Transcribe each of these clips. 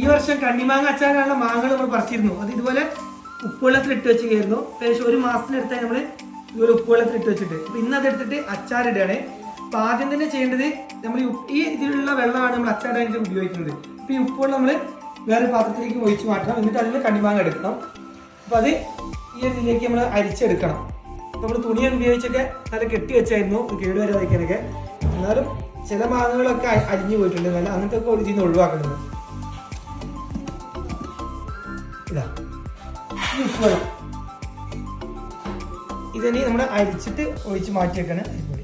ഈ വർഷം കണ്ണിമാങ്ങ അച്ചാറിനുള്ള മാങ്ങകൾ നമ്മൾ പറിച്ചിരുന്നു. അത് ഇതുപോലെ ഉപ്പുവെള്ളത്തിൽ ഇട്ട് വെച്ചിരുന്നു ഏകദേശം ഒരു മാസത്തിനെടുത്താൽ നമ്മൾ ഇതുപോലെ ഉപ്പുവെള്ളത്തിൽ ഇട്ട് വെച്ചിട്ട്. അപ്പം ഇന്ന് അതെടുത്തിട്ട് അച്ചാറിടുകയാണ് അപ്പം ആദ്യം തന്നെ ചെയ്യേണ്ടത് നമ്മൾ ഈ ഇതിലുള്ള വെള്ളമാണ് നമ്മൾ അച്ചാറായിട്ട് ഉപയോഗിക്കുന്നത്. അപ്പം ഈ ഉപ്പുവെള്ളം നമ്മൾ വേറെ പാത്രത്തിലേക്ക് ഒഴിച്ച് മാറ്റണം. എന്നിട്ട് അതിൽ കണ്ണിമാങ്ങ എടുക്കണം. അപ്പോൾ അത് ഈ ഇതിലേക്ക് നമ്മൾ അരിച്ചെടുക്കണം. നമ്മൾ തുണി ഉപയോഗിച്ചൊക്കെ നല്ല കെട്ടി വെച്ചായിരുന്നു. കേടുവരെ വയ്ക്കാനൊക്കെ എന്നാലും ചില മാങ്ങകളൊക്കെ അരിഞ്ഞു പോയിട്ടുണ്ട്. നല്ല അങ്ങനത്തെ ഒക്കെ ഇതിൽ നിന്ന് ഈ ഇതിനി നമ്മൾ അരിച്ചിട്ട് ഒഴിച്ച് മാറ്റി വെക്കണ അരിപ്പൊടി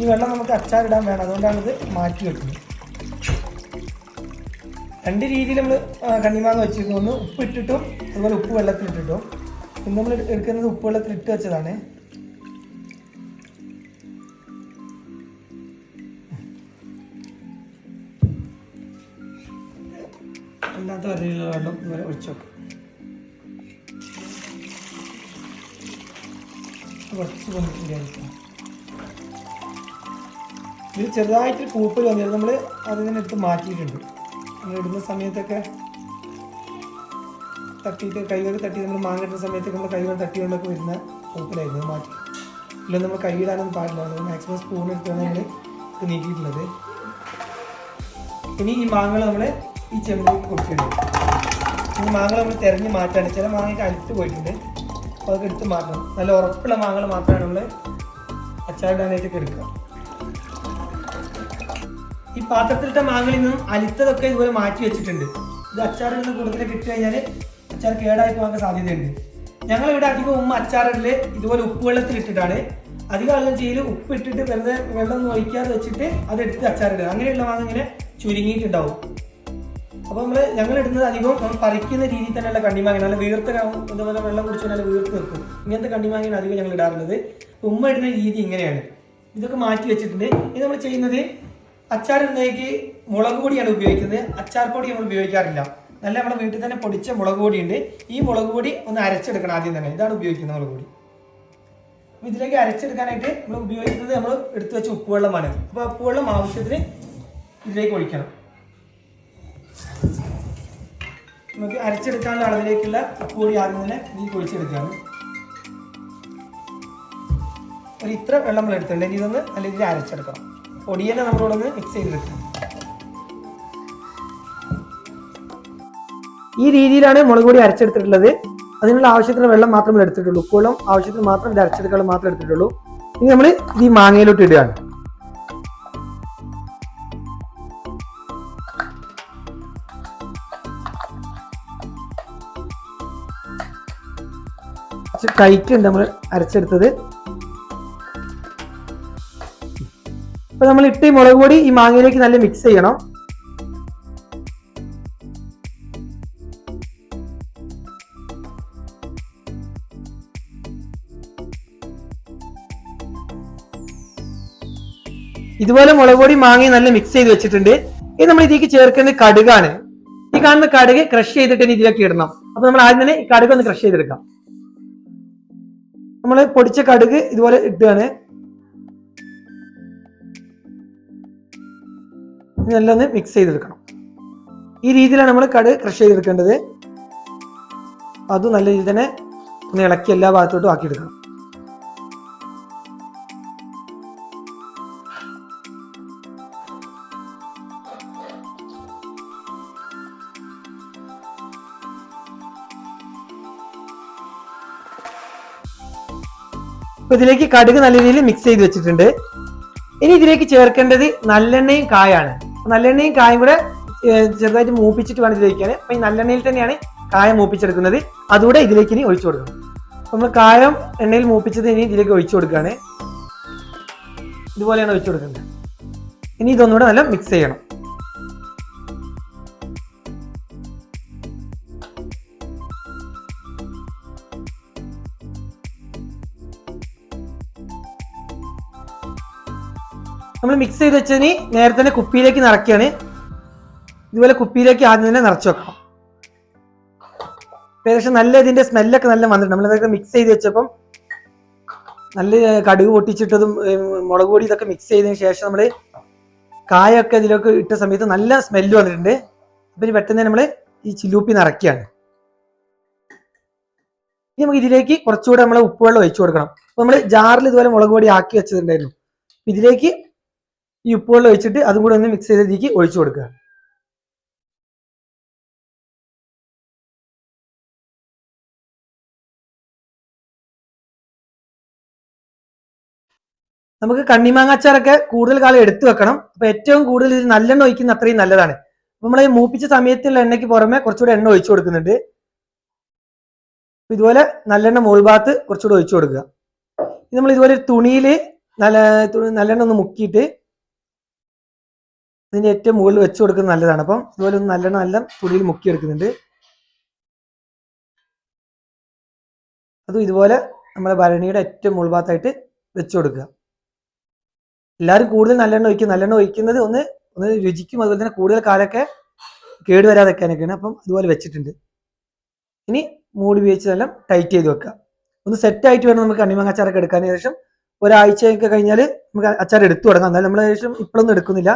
ഈ വെള്ളം നമുക്ക് അച്ചാറിടാൻ വേണം. അതുകൊണ്ടാണ് ഇത് മാറ്റി വെക്കുന്നത് രണ്ട് രീതിയിൽ നമ്മൾ കണ്ണിമാങ്ങ വെച്ചിരുന്നു. ഒന്ന് ഉപ്പ് ഇട്ടിട്ടും അതുപോലെ ഉപ്പ് വെള്ളത്തിലിട്ടിട്ടും. ഇന്ന് നമ്മൾ എടുക്കുന്നത് ഉപ്പ് വെള്ളത്തിൽ ഇട്ട് വെച്ചതാണ്. അല്ലാത്ത രീതിയിലുള്ള വെള്ളം ഇതുപോലെ ഒഴിച്ചു കുറച്ച് ഇത് ചെറുതായിട്ട് പൂപ്പൽ വന്നിരുന്നു നമ്മൾ അതിങ്ങനെ എടുത്ത് മാറ്റിയിട്ടുണ്ട്. നമ്മൾ ഇടുന്ന സമയത്തൊക്കെ തട്ടിയിട്ട് കൈകൾ തട്ടി നമ്മൾ മാങ്ങ ഇടുന്ന സമയത്തൊക്കെ നമ്മൾ കൈകൾ തട്ടിക്കൊണ്ടൊക്കെ വരുന്ന കൂപ്പിലായിരുന്നു മാറ്റി. ഇല്ല നമ്മൾ കൈയിടാനൊന്നും പാടില്ല. നമ്മൾ മാക്സിമം സ്പൂൺ എടുത്താണ് നമ്മൾ നീക്കിയിട്ടുള്ളത്. ഇനി ഈ മാങ്ങകൾ നമ്മൾ ഈ ചെമ്പ് കൊടുക്കുന്നുണ്ട് ഈ മാങ്ങ നമ്മൾ തിരഞ്ഞ് മാറ്റാണ്. ചില മാങ്ങയൊക്കെ അടുത്ത് പോയിട്ടുണ്ട്. അപ്പോൾ അതൊക്കെ എടുത്ത് മാറ്റണം. നല്ല ഉറപ്പുള്ള മാങ്ങകൾ മാത്രമാണ് നമ്മൾ അച്ചാറിടാനായിട്ടൊക്കെ എടുക്കുക. ഈ പാത്രത്തിലത്തെ മാങ്ങയിൽ നിന്നും അലിത്തതൊക്കെ ഇതുപോലെ മാറ്റി വെച്ചിട്ടുണ്ട്. ഇത് അച്ചാറിടുന്ന കൂട്ടത്തിലേക്ക് ഇട്ട് കഴിഞ്ഞാൽ അച്ചാർ കേടായി പോകാൻ സാധ്യതയുണ്ട്. ഞങ്ങൾ ഇവിടെ അധികം ഉമ്മ അച്ചാറിൽ ഇതുപോലെ ഉപ്പ് വെള്ളത്തിൽ ഇട്ടിട്ടാണ്. അധികം ആളുകൾ ചെയ്യൽ ഉപ്പ് ഇട്ടിട്ട് വെറുതെ വെള്ളം ഒഴിക്കാതെ വെച്ചിട്ട് അതെടുത്ത് അച്ചാറിടുക. അങ്ങനെയുള്ള മാങ്ങ ഇങ്ങനെ ചുരുങ്ങിയിട്ടുണ്ടാവും. അപ്പോൾ നമ്മൾ ഞങ്ങൾ ഇടുന്നത് അധികം നമ്മൾ പറിക്കുന്ന രീതിയിൽ തന്നെയുള്ള കണ്ണിമാങ്ങ നല്ല വീർത്ത ക- വെള്ളം കുടിച്ച് നല്ല വീർത്ത് നിൽക്കും ഇങ്ങനത്തെ കണ്ണിമാങ്ങയാണ് അധികം ഞങ്ങൾ ഇടാറുള്ളത്. ഉമ്മ ഇടുന്ന രീതി ഇങ്ങനെയാണ്. ഇതൊക്കെ മാറ്റി വെച്ചിട്ടുണ്ട്. ഇത് നമ്മൾ ചെയ്യുന്നത് അച്ചാർ ഇടുന്നതിലേക്ക് മുളക് പൊടിയാണ് ഉപയോഗിക്കുന്നത്. അച്ചാർ പൊടി നമ്മൾ ഉപയോഗിക്കാറില്ല. നല്ല നമ്മുടെ വീട്ടിൽ തന്നെ പൊടിച്ച മുളക് പൊടിയുണ്ട്. ഈ മുളക് പൊടി ഒന്ന് അരച്ചെടുക്കണം ആദ്യം തന്നെ. ഇതാണ് ഉപയോഗിക്കുന്നത് മുളക് പൊടി. ഇതിലേക്ക് അരച്ചെടുക്കാനായിട്ട് നമ്മൾ ഉപയോഗിക്കുന്നത് നമ്മൾ എടുത്തു വെച്ച ഉപ്പുവെള്ളമാണ്. അപ്പോൾ ഉപ്പുവെള്ളം ആവശ്യത്തിന് ഇതിലേക്ക് ഒഴിക്കണം. നമുക്ക് അരച്ചെടുക്കാനുള്ള അളവിലേക്കുള്ള കൂടി ആദ്യം തന്നെ ഇതിൽ ഒഴിച്ചെടുക്കുകയാണ് ഒരു ഇത്ര വെള്ളം നമ്മൾ എടുത്തിട്ടുണ്ട്. ഇനി ഇതൊന്ന് നല്ല രീതിയിൽ അരച്ചെടുക്കണം പൊടിയെല്ലാം നമ്മളോട് ഒന്ന് മിക്സ് ചെയ്തെടുക്കണം ഈ രീതിയിലാണ് മുളക് പൊടി അരച്ചെടുത്തിട്ടുള്ളത്. അതിനുള്ള ആവശ്യത്തിന് വെള്ളം മാത്രമേ എടുത്തിട്ടുള്ളൂ. ഉപ്പുവെള്ളം ആവശ്യത്തിന് മാത്രം ഇത് അരച്ചെടുക്കാൻ മാത്രമേ എടുത്തിട്ടുള്ളൂ. ഇനി നമ്മൾ ഈ മാങ്ങയിലോട്ട് ഇടുകയാണ്. ഉണ്ട് നമ്മൾ അരച്ചെടുത്തത്? ഇപ്പൊ നമ്മൾ ഇട്ട് ഈ മുളക് പൊടി ഈ മാങ്ങയിലേക്ക് നല്ല മിക്സ് ചെയ്യണം. ഇതുപോലെ മുളക് പൊടി മാങ്ങി നല്ല മിക്സ് ചെയ്ത് വെച്ചിട്ടുണ്ട്. ഇനി നമ്മൾ ഇതിലേക്ക് ചേർക്കുന്നത് കടുകാണ്. ഈ കാണുന്ന കടുക് ക്രഷ് ചെയ്തിട്ട് ഇനി ഇതിലേക്ക് ഇടണം. അപ്പൊ നമ്മൾ ആദ്യം തന്നെ ഈ കടുക് ഒന്ന് ക്രഷ് ചെയ്തെടുക്കാം. നമ്മൾ പൊടിച്ച കടുക് ഇതുപോലെ ഇട്ടുകയാണ് നല്ലൊന്ന് മിക്സ് ചെയ്തെടുക്കണം. ഈ രീതിയിലാണ് നമ്മൾ കടുക് ക്രഷ് ചെയ്തെടുക്കേണ്ടത്. അത് നല്ല രീതിയിൽ തന്നെ ഒന്ന് ഇളക്കി എല്ലാ ഭാഗത്തോട്ടും ആക്കിയെടുക്കണം. അപ്പൊ ഇതിലേക്ക് കടുക് നല്ല രീതിയിൽ മിക്സ് ചെയ്ത് വെച്ചിട്ടുണ്ട്. ഇനി ഇതിലേക്ക് ചേർക്കേണ്ടത് നല്ലെണ്ണയും കായാണ്. നല്ലെണ്ണയും കായും കൂടെ ചെറുതായിട്ട് മൂപ്പിച്ചിട്ട് വേണം ഇതിലേക്ക് അപ്പൊ ഈ നല്ലെണ്ണയിൽ തന്നെയാണ് കായ മൂപ്പിച്ചെടുക്കുന്നത്. അതുകൂടെ ഇതിലേക്ക് ഇനി ഒഴിച്ചു കൊടുക്കണം. നമ്മൾ കായം എണ്ണയിൽ മൂപ്പിച്ചത് ഇനി ഇതിലേക്ക് ഒഴിച്ചു കൊടുക്കുകയാണ്. ഇതുപോലെയാണ് ഒഴിച്ചു കൊടുക്കേണ്ടത് ഇനി ഇതൊന്നുകൂടെ നല്ല മിക്സ് ചെയ്യണം. നമ്മൾ മിക്സ് ചെയ്ത് വെച്ചതിന് നേരത്തെ തന്നെ കുപ്പിയിലേക്ക് നിറയ്ക്കുകയാണ്. ഇതുപോലെ കുപ്പിയിലേക്ക് ആദ്യം തന്നെ നിറച്ച് വെക്കണം. ഏകദേശം നല്ല ഇതിന്റെ സ്മെല്ലൊക്കെ നല്ല വന്നിട്ടുണ്ട്. നമ്മൾ ഇതൊക്കെ മിക്സ് ചെയ്ത് വെച്ചപ്പം നല്ല കടുക് പൊട്ടിച്ചിട്ടതും മുളക് പൊടി ഇതൊക്കെ മിക്സ് ചെയ്തതിന് ശേഷം നമ്മൾ കായൊക്കെ ഇതിലൊക്കെ ഇട്ട സമയത്ത് നല്ല സ്മെല്ല് വന്നിട്ടുണ്ട്. അപ്പം ഇനി പെട്ടെന്ന് നമ്മൾ ഈ ചില്ലൂപ്പി നിറയ്ക്കുകയാണ്. ഇനി നമുക്ക് ഇതിലേക്ക് കുറച്ചുകൂടെ നമ്മൾ ഉപ്പുവെള്ളം ഒഴിച്ചു കൊടുക്കണം. അപ്പോൾ നമ്മൾ ജാറിൽ ഇതുപോലെ മുളക് പൊടി ആക്കി വെച്ചിട്ടുണ്ടായിരുന്നു ഇതിലേക്ക് ഈ ഉപ്പുവെള്ളം ഒഴിച്ചിട്ട് അതും കൂടെ ഒന്ന് മിക്സ് ചെയ്ത് ഇതിലേക്ക് ഒഴിച്ചു കൊടുക്കുക. നമുക്ക് കണ്ണിമാങ്ങ അച്ചാറൊക്കെ കൂടുതൽ കാലം എടുത്തു വെക്കണം. അപ്പൊ ഏറ്റവും കൂടുതൽ ഇത് നല്ലെണ്ണ ഒഴിക്കുന്ന അത്രയും നല്ലതാണ്. അപ്പൊ നമ്മൾ ഈ മൂപ്പിച്ച സമയത്തുള്ള എണ്ണയ്ക്ക് പുറമെ കുറച്ചുകൂടെ എണ്ണ ഒഴിച്ചു കൊടുക്കുന്നുണ്ട്. ഇതുപോലെ നല്ലെണ്ണ മുകൾ ഭാഗത്ത് കുറച്ചുകൂടെ ഒഴിച്ചു കൊടുക്കുക. നമ്മൾ ഇതുപോലെ തുണിയിൽ നല്ല നല്ലെണ്ണ ഒന്ന് മുക്കിയിട്ട് ഇതിന്റെ ഏറ്റവും മുകളിൽ വെച്ച് കൊടുക്കുന്നത് നല്ലതാണ്. അപ്പം ഇതുപോലെ ഒന്ന് നല്ലെണ്ണം നല്ല തുണിയിൽ മുക്കി എടുക്കുന്നുണ്ട്. അതും ഇതുപോലെ നമ്മുടെ ഭരണിയുടെ ഏറ്റവും മുകൾ ഭാഗത്തായിട്ട് വെച്ച് കൊടുക്കുക. എല്ലാവരും കൂടുതൽ നല്ലെണ്ണ ഒഴിക്കും. നല്ലെണ്ണ ഒഴിക്കുന്നത് ഒന്ന് ഒന്ന് രുചിക്കും. അതുപോലെ തന്നെ കൂടുതൽ കാലമൊക്കെ കേട് വരാതെക്കാനൊക്കെയാണ് അപ്പം അതുപോലെ വെച്ചിട്ടുണ്ട്. ഇനി മൂടി ഉപയോഗിച്ച് നല്ല ടൈറ്റ് ചെയ്ത് വെക്കുക. ഒന്ന് സെറ്റ് ആയിട്ട് വേണം നമുക്ക് കണ്ണിമാങ്ങ അച്ചാറൊക്കെ എടുക്കാൻ. ശേഷം ഒരാഴ്ചയൊക്കെ കഴിഞ്ഞാൽ നമുക്ക് അച്ചാർ എടുത്തു തുടങ്ങാം. എന്നാലും നമ്മൾ ഏകദേശം ഇപ്പോഴൊന്നും എടുക്കുന്നില്ല.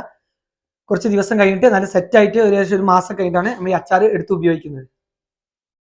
കുറച്ച് ദിവസം കഴിഞ്ഞിട്ട് നല്ല സെറ്റായിട്ട് ഏകദേശം ഒരു മാസം കഴിഞ്ഞിട്ടാണ് നമ്മൾ ഈ അച്ചാർ എടുത്ത് ഉപയോഗിക്കുന്നത്.